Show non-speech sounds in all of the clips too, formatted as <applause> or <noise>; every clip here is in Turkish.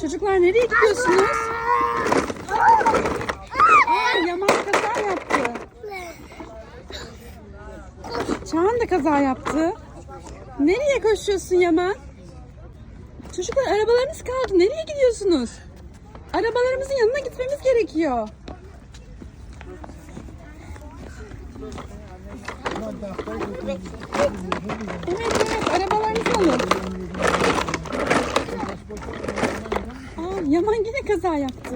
Çocuklar nereye gidiyorsunuz? Aa, Yaman kaza yaptı. Çağan da kaza yaptı. Nereye koşuyorsun Yaman? Çocuklar arabalarınız kaldı. Nereye gidiyorsunuz? Arabalarımızın yanına gitmemiz gerekiyor. Evet evet arabalarınızı alın. Yaman yine kaza yaptı.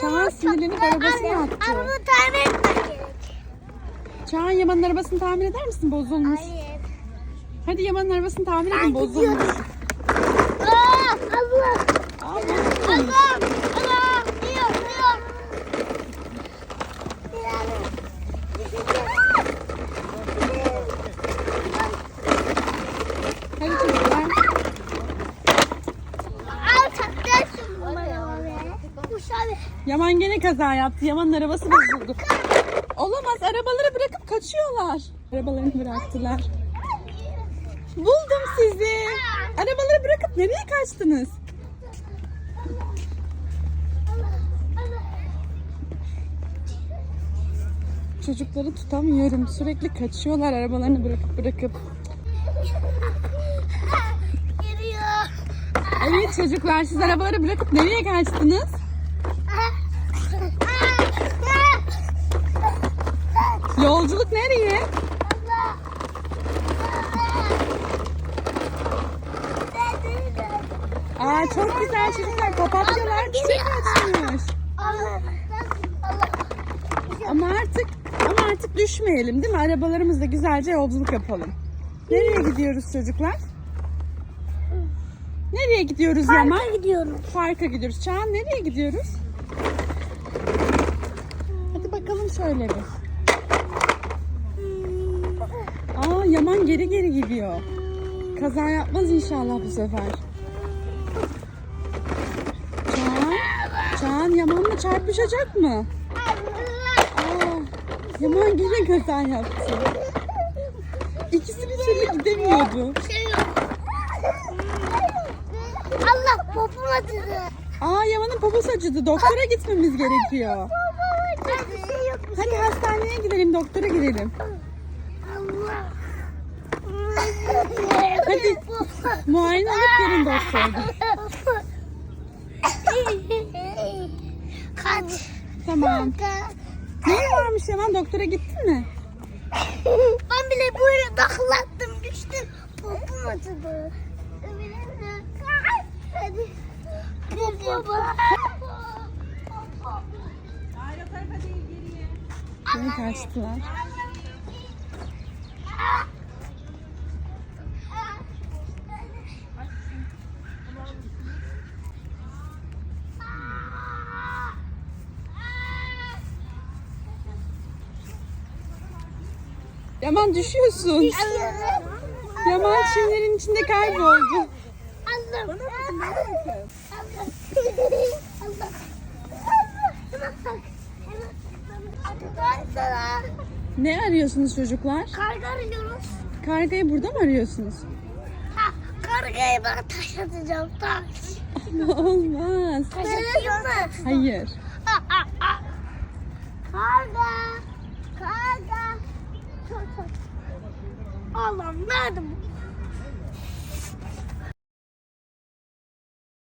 Çağan sinirlenip arabasını attı. Araba tamir etmek gerek. Çağan Yaman'ın arabasını tamir eder misin? Bozulmuş. Hayır. Hadi Yaman'ın arabasını tamir edin. Ben Bozulmuş. gidiyorum. Aa, Allah. Aa, bozulmuş. Allah. Allah. Diyor, diyor. Hadi Yaman gene kaza yaptı. Yaman'ın arabası bozuldu. Olamaz. Arabaları bırakıp kaçıyorlar. Arabalarını bıraktılar. Buldum sizi. Arabaları bırakıp nereye kaçtınız? Çocukları tutamıyorum. Sürekli kaçıyorlar arabalarını bırakıp bırakıp. Geliyor. Evet çocuklar siz arabaları bırakıp nereye kaçtınız? Yolculuk nereye? Aa çok güzel çocuklar. Papatyalar çiçek açmış. Ama artık ama artık düşmeyelim değil mi? Arabalarımızla güzelce yolculuk yapalım. Nereye gidiyoruz çocuklar? Nereye gidiyoruz Yaman? Parka gidiyorum. Parka gidiyoruz. Çağan nereye gidiyoruz? Hadi bakalım şöyle bir. Aa Yaman geri geri gidiyor. Kaza yapmaz inşallah bu sefer. Çağan, Çağan Yaman'la çarpışacak mı? Aa, Yaman gene kaza yaptı. İkisi bir türlü gidemiyordu. Allah popom acıdı. Aa Yaman'ın poposu acıdı. Doktora gitmemiz gerekiyor. Popom acıdı. Bir şey yok. Hadi hastaneye gidelim, doktora gidelim. Hadi muayene olup gelin doktorda. Kaç. Tamam. Neyin varmış Yaman? Doktora gittin mi? Ben bile böyle daklattım düştüm. Popom acıdı. Hadi. Baba. Yeni kaçtılar. Yaman düşüyorsun. Yaman çimlerin içinde kayboldu. Allah. Ne arıyorsunuz çocuklar? Karga arıyoruz. Kargayı burada mı arıyorsunuz? Ha, kargayı ben taş <laughs> atacağım taş. Olmaz. Taş atayım mı? Hayır. Ha, ha, ha. Karga. Karga. Allah'ım nerede bu